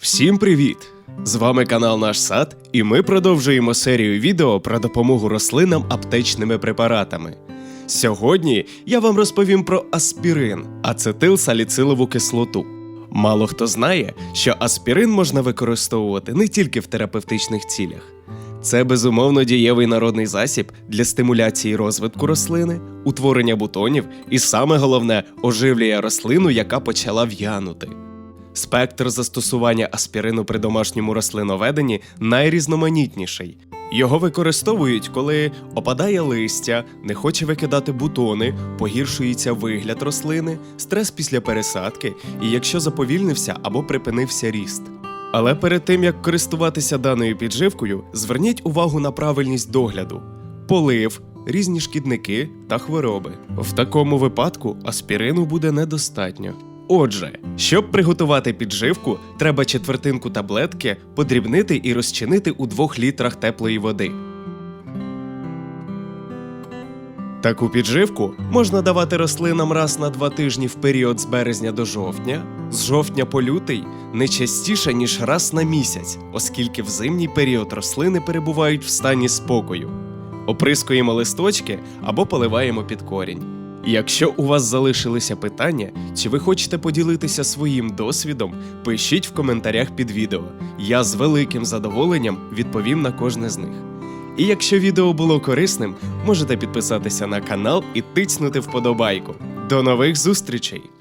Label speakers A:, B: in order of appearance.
A: Всім привіт! З вами канал Наш Сад, і ми продовжуємо серію відео про допомогу рослинам аптечними препаратами. Сьогодні я вам розповім про аспірин, ацетилсаліцилову кислоту. Мало хто знає, що аспірин можна використовувати не тільки в терапевтичних цілях. Це безумовно дієвий народний засіб для стимуляції розвитку рослини, утворення бутонів і саме головне оживлює рослину, яка почала в'янути. Спектр застосування аспірину при домашньому рослиноведенні найрізноманітніший. Його використовують, коли опадає листя, не хоче викидати бутони, погіршується вигляд рослини, стрес після пересадки і якщо заповільнився або припинився ріст. Але перед тим як користуватися даною підживкою, зверніть увагу на правильність догляду: полив, різні шкідники та хвороби. В такому випадку аспірину буде недостатньо. Отже, щоб приготувати підживку, треба четвертинку таблетки подрібнити і розчинити у 2 літрах теплої води. Таку підживку можна давати рослинам раз на два тижні в період з березня до жовтня, з жовтня по лютий не частіше, ніж раз на місяць, оскільки в зимній період рослини перебувають в стані спокою. Оприскуємо листочки або поливаємо під корінь. Якщо у вас залишилися питання, чи ви хочете поділитися своїм досвідом, пишіть в коментарях під відео. Я з великим задоволенням відповім на кожне з них. І якщо відео було корисним, можете підписатися на канал і тицнути вподобайку. До нових зустрічей!